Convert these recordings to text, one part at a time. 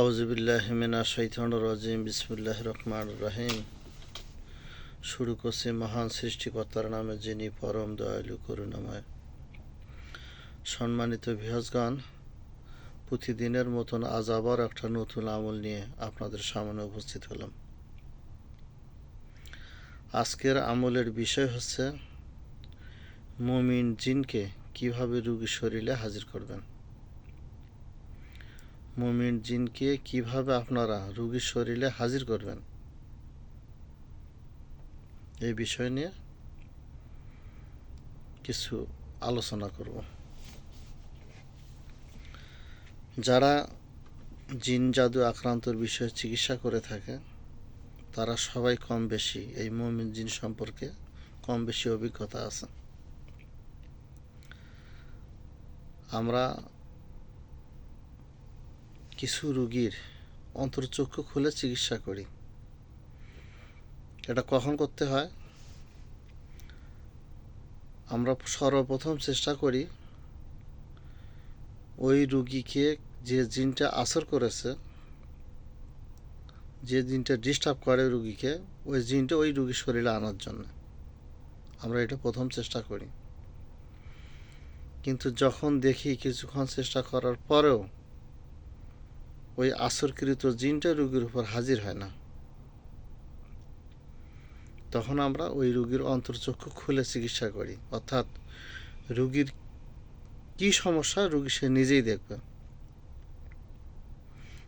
আউজবিল্লাহমিনা শৈতান রাজিম বিসমুল্লাহ রহমান রাহিম। শুরু করছি মহান সৃষ্টিকর্তার নামে, যিনি পরম দয়ালু, করুণাময়। সম্মানিত ভিহজগণ প্রতিদিনের মতন আজ আবার একটা নতুন আমল নিয়ে আপনাদের সামনে উপস্থিত হলাম। আজকের আমলের বিষয় হচ্ছে, মুমিন জিনকে কীভাবে রুগী শরীরে হাজির করবেন। মুমিন জিনকে কীভাবে আপনারা রুগীর শরীরে হাজির করবেন? এই বিষয় নিয়ে কিছু আলোচনা করব। যারা জিন জাদু আক্রান্তর বিষয়ে চিকিৎসা করে থাকে, তারা সবাই কম বেশি এই মুমিন জিন সম্পর্কে কম বেশি অভিজ্ঞতা আছে। আমরা কিছু রুগীর অন্তর্চক্ষু খুলে চিকিৎসা করি। এটা কখন করতে হয়? আমরা সর্বপ্রথম চেষ্টা করি, ওই রুগীকে যে জিনটা আসর করেছে, যে জিনটা ডিস্টার্ব করে রুগীকে, ওই জিনটা ওই রুগীর শরীরে আনার জন্য। আমরা এটা প্রথম চেষ্টা করি। কিন্তু যখন দেখি কিছুক্ষণ চেষ্টা করার পরেও ওই আসরকৃত জিনটা রুগীর উপর হাজির হয় না। তখন আমরা ওই রুগীর অন্তর্চক্ষু খুলে চিকিৎসা করি। অর্থাৎ রুগীর কি সমস্যা রুগী সে নিজেই দেখবে।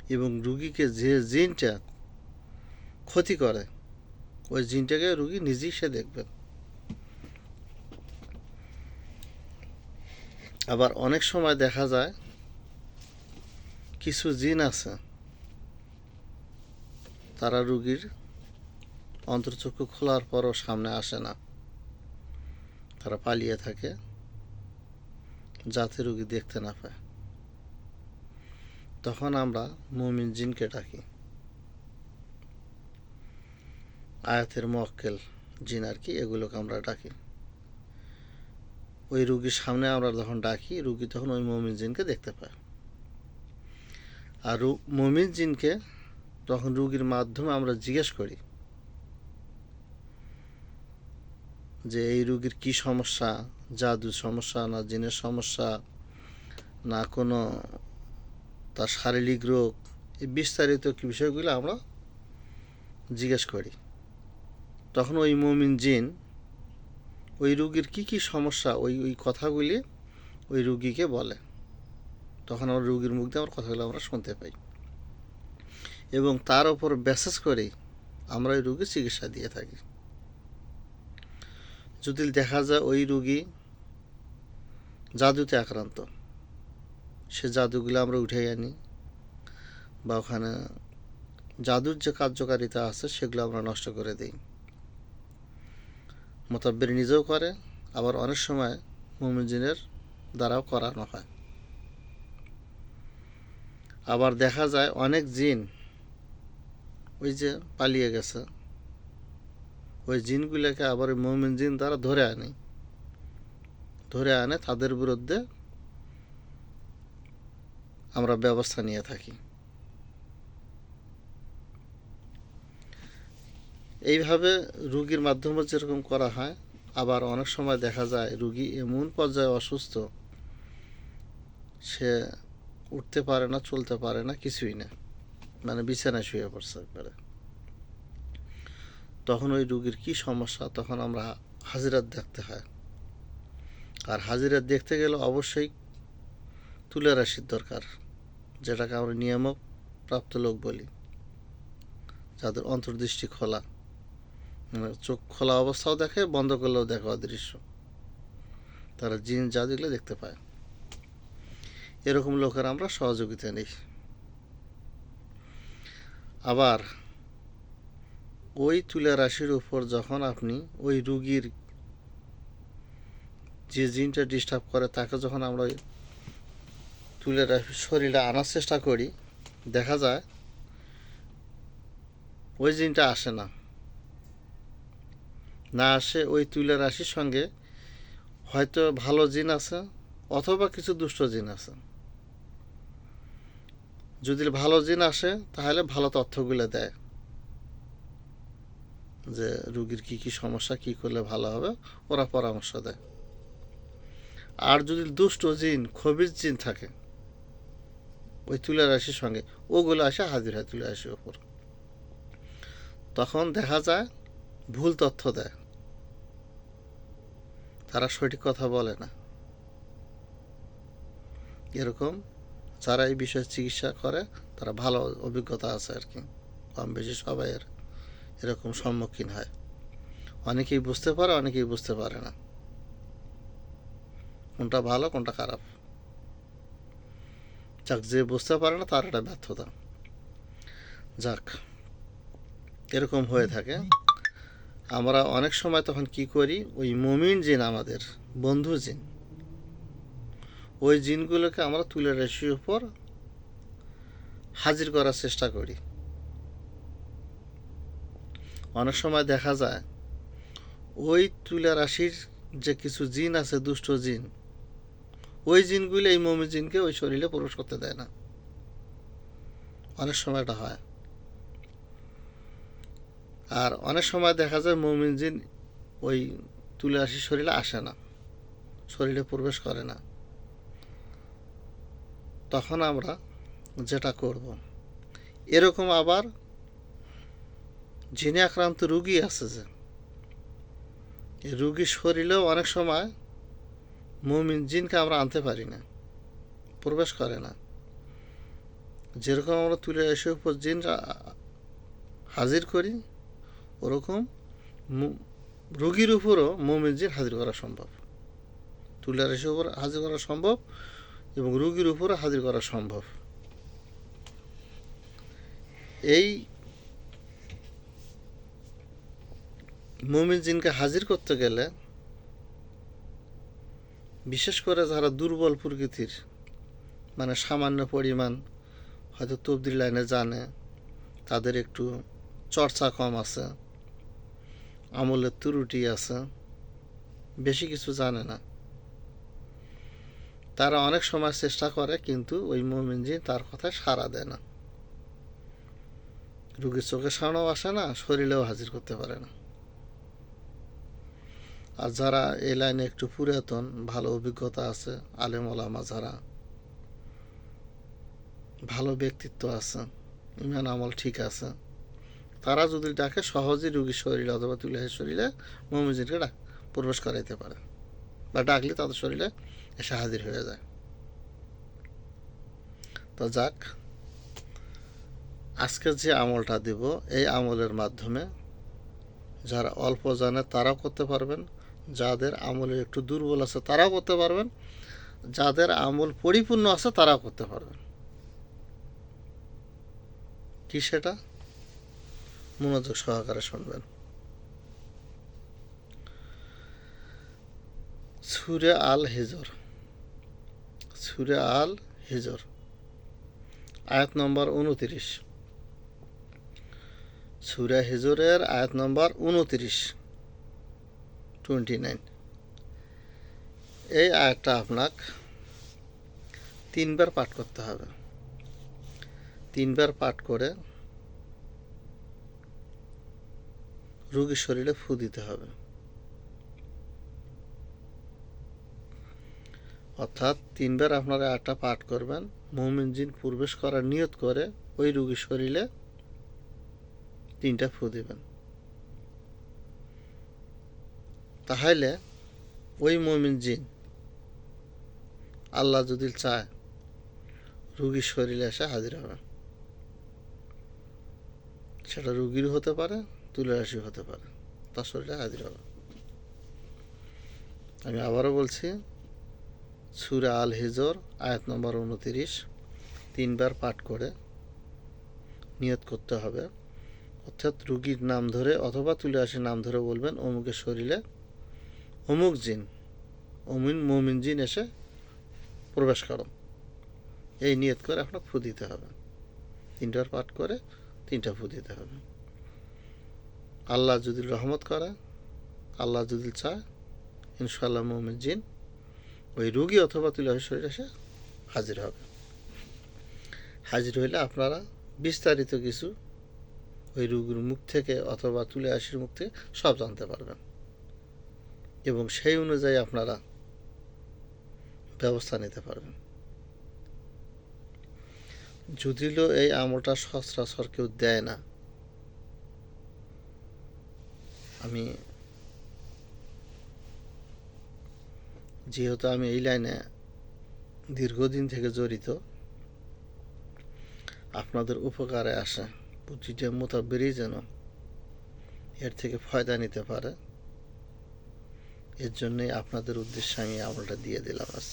এবং রুগীকে যে জিনটা ক্ষতি করে, ওই জিনটাকে রুগী নিজেই সে দেখবে। আবার অনেক সময় দেখা যায় কিছু জিন আছে। তারা রুগীর অন্তর্চক্ষু খোলার পরও সামনে আসে না। তারা পালিয়ে থাকে, যাতে রুগী দেখতে না পায়। তখন আমরা মুমিন জিনকে ডাকি। আয়াতের মক্কেল জিন আর কি, এগুলোকে আমরা ডাকি। ওই রুগীর সামনে আমরা যখন ডাকি, রুগী তখন ওই মমিন জিনকে দেখতে পায়। আর মমিন জিনকে তখন রুগীর মাধ্যমে আমরা জিজ্ঞেস করি যে এই রুগীর কি সমস্যা? জাদু সমস্যা না জিনের সমস্যা? না কোনো তার শারীরিক রোগ? এই বিস্তারিত বিষয়গুলো আমরা জিজ্ঞেস করি। তখন ওই মমিন জিন ওই রুগীর কি কি সমস্যা? ওই ওই কথাগুলি ওই রুগীকে বলে। তখন আমরা রুগীর মুখ দিয়ে আমার কথাগুলো আমরা শুনতে পাই। এবং তার ওপর ব্যাসেস করেই আমরা ওই রুগীর চিকিৎসা দিয়ে থাকি। যদি দেখা যায় ওই রুগী জাদুতে আক্রান্ত, সে জাদুগুলো আমরা উঠে আনি বা ওখানে জাদুর যে কার্যকারিতা আছে সেগুলো আমরা নষ্ট করে দিই। মোতাব্বের নিজেও করে, আবার অনেক সময় মুমিজিনের দ্বারাও করানো হয়। আবার দেখা যায় অনেক জিন ওই যে পালিয়ে গেছে। ওই জিনগুলোকে আবার ওই মমিন জিন দ্বারা ধরে আনে। ধরে আনে তাদের বিরুদ্ধে আমরা ব্যবস্থা নিয়ে থাকি। এইভাবে রুগীর মাধ্যমে যেরকম করা হয়, আবার অনেক সময় দেখা যায় রুগী এমন পর্যায়ে অসুস্থ, সে উঠতে পারে না, চলতে পারে না, কিছুই না। মানে বিছানায় শুয়ে পড়ছে একবারে। তখন ওই রুগীর কি সমস্যা? তখন আমরা হাজিরাত দেখতে হয়। আর হাজিরাত দেখতে গেলে অবশ্যই তুলে রাশির দরকার, যেটাকে আমরা নিয়ামক প্রাপ্ত লোক বলি, যাদের অন্তর্দৃষ্টি খোলা। মানে চোখ খোলা অবস্থাও দেখে, বন্ধ করলেও দেখে অদৃশ্য। তারা জিন জাদুগুলো দেখতে পায়। এরকম লোকের আমরা সহযোগিতা নিই। আবার ওই তুলা রাশির উপর যখন আপনি ওই রুগীর যে জিনটা ডিস্টার্ব করে, তাকে যখন আমরা ওই তুলে শরীরে আনার চেষ্টা করি, দেখা যায় ওই জিনটা আসে না। না আসে ওই তুলা রাশির সঙ্গে হয়তো ভালো জিন আছে অথবা কিছু দুষ্ট জিন আছে। যদি ভালো জিন আসে, তাহলে ভালো তথ্যগুলো দেয়। যে রুগীর কি কি সমস্যা, কি করলে ভালো হবে, ওরা পরামর্শ দেয়। আর যদি দুষ্ট জিন খবিজ জিন থাকে, ওই তুলা রাশির সঙ্গে, ওগুলো আসে, হাজির হয় তুলা রাশির ওপর তখন দেখা যায়, ভুল তথ্য দেয়। তারা সঠিক কথা বলে না। এরকম যারা এই বিষয়ে চিকিৎসা করে, তারা ভালো অভিজ্ঞতা আছে আর কি। কম বেশি সবাই এর, এরকম সম্মুখীন হয়। অনেকেই বুঝতে পারে, অনেকেই বুঝতে পারে না। কোনটা ভালো, কোনটা খারাপ। যাক, যে বুঝতে পারে না, তার একটা ব্যর্থতা। যাক, এরকম হয়ে থাকে। আমরা অনেক সময় তখন কি করি, ওই মমিন জিন আমাদের, বন্ধু জিন। ওই জিনগুলোকে আমরা তুলে রেশির উপর হাজির করার চেষ্টা করি। অনেক সময় দেখা যায়, ওই তুলা রাশির যে কিছু জিন আছে, দুষ্ট জিন, ওই জিনগুলো এই মমি জিনকে ওই শরীরে প্রবেশ করতে দেয় না। অনেক সময় এটা হয়। আর অনেক সময় দেখা যায় মমিন জিন ওই তুলে রাশির শরীরে আসে না, শরীরে প্রবেশ করে না। তখন আমরা যেটা করব। এরকম আবার জিনে আক্রান্ত রুগী আছে যে রুগীর শরীরেও অনেক সময় মুমিন জিনকে আমরা আনতে পারি না, প্রবেশ করে না। যেরকম আমরা তুলে এসে উপর জিন হাজির করি, ওরকম রুগীর উপরও মুমিন জিন হাজির করা সম্ভব। তুলে এসে উপর হাজির করা সম্ভব। এবং রুগীর উপরে হাজির করা সম্ভব। এই মুমিন জিনকে হাজির করতে গেলে বিশেষ করে যারা দুর্বল প্রকৃতির মানে সামান্য পরিমাণ হয়তো তবদির লাইনে জানে, তাদের একটু চর্চা কম আছে, আমলের ত্রুটি আছে, বেশি কিছু জানে না। তারা অনেক সময় চেষ্টা করে, কিন্তু ওই মোমিন তার কথায় সাড়া দেয় না। রুগীর চোখের সামনেও আসে না, শরীরেও হাজির করতে পারে না। আর যারা এই লাইনে একটু পুরাতন, ভালো অভিজ্ঞতা আছে, আলেম ওলামা যারা, ভালো ব্যক্তিত্ব আছে, ইমান আমল ঠিক আছে, তারা যদি ডাকে, সহজেই রুগীর শরীরে অথবা তুলে শরীরে মমিজিনকে ডাক, প্রবেশ করাইতে পারে। বা ডাকলে তাদের শরীরে এসে হাজির হয়ে যায়। তো যাক, আজকে যে আমলটা দিব, এই আমলের মাধ্যমে যারা অল্প জানে তারাও করতে পারবেন, যাদের আমলে একটু দুর্বল আছে তারাও করতে পারবেন, যাদের আমল পরিপূর্ণ আছে তারাও করতে পারবেন। কি সেটা? মনোযোগ সহকারে শুনবেন। সুরে আল হিজর। সুরে আল হিজর। আয়াত নম্বর উনতিরিশ। সুরা হিজরের আয়াত নম্বর উনতিরিশ। টোয়েন্টি নাইন এই আয়াতটা আপনাক তিনবার পাঠ করতে হবে। তিনবার পাঠ করে রোগীর শরীরে ফু দিতে হবে। অর্থাৎ তিনবার আপনারা আটটা পাঠ করবেন, মুমিন জিন প্রবেশ করার নিয়ত করে ওই রোগীর শরীরে তিনটা ফু দিবেন। তাহলে ওই মুমিন জিন আল্লাহ যদি চায় রুগীর শরীরে এসে হাজির হবে সেটা রুগীর হতে পারে তুলে রাশি হতে পারে, তার শরীরে হাজির হবে আমি আবারও বলছি সুরা আল হিজর আয়াত নম্বর উনতিরিশ, তিনবার পাঠ করে নিয়ত করতে হবে। অর্থাৎ রুগীর নাম ধরে অথবা তুলে আসে নাম ধরে বলবেন, অমুকের শরীরে অমুক জিন অমিন মমিন জিন এসে প্রবেশ করো। এই নিয়ত করে আপনার ফু দিতে হবে। তিনটার পাঠ করে তিনটা ফু দিতে হবে। আল্লাহ যদি রহমত করে, আল্লাহ যদি চায় ইনশাল্লাহ মমিন জিন ওই রুগী অথবা তুলে শরীর এসে হাজির হবে। হাজির হইলে আপনারা বিস্তারিত কিছু ওই রুগীর মুখ থেকে অথবা তুলে আসির মুখ থেকে সব জানতে পারবেন। এবং সেই অনুযায়ী আপনারা ব্যবস্থা নিতে পারবেন। যদিও এই আমলটা সচরাচর কেউ দেয় না, আমি যেহেতু আমি এই লাইনে দীর্ঘদিন থেকে জড়িত, আপনাদের উপকারে আসে। বুদ্ধিটা মোতাবেরই যেন এর থেকে ফয়দা নিতে পারে। এর জন্যই আপনাদের উদ্দেশ্যে আমি আমলটা দিয়ে দিলাম আজ।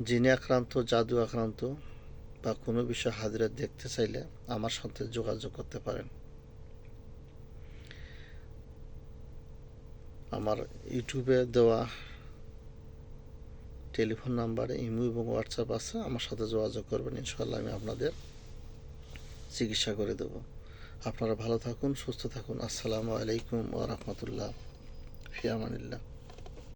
যিনি আক্রান্ত, জাদু আক্রান্ত বা কোনো বিষয় হাজিরা দেখতে চাইলে আমার সাথে যোগাযোগ করতে পারেন। আমার ইউটিউবে দেওয়া টেলিফোন নাম্বারে, ইমো এবং হোয়াটসঅ্যাপ আছে, আমার সাথে যোগাযোগ করবেন ইনশাল্লাহ আমি আপনাদের চিকিৎসা করে দেব। আপনারা ভালো থাকুন, সুস্থ থাকুন। আসসালামু আলাইকুম ওয়া রাহমাতুল্লাহ ফিয়ামানিল্লাহ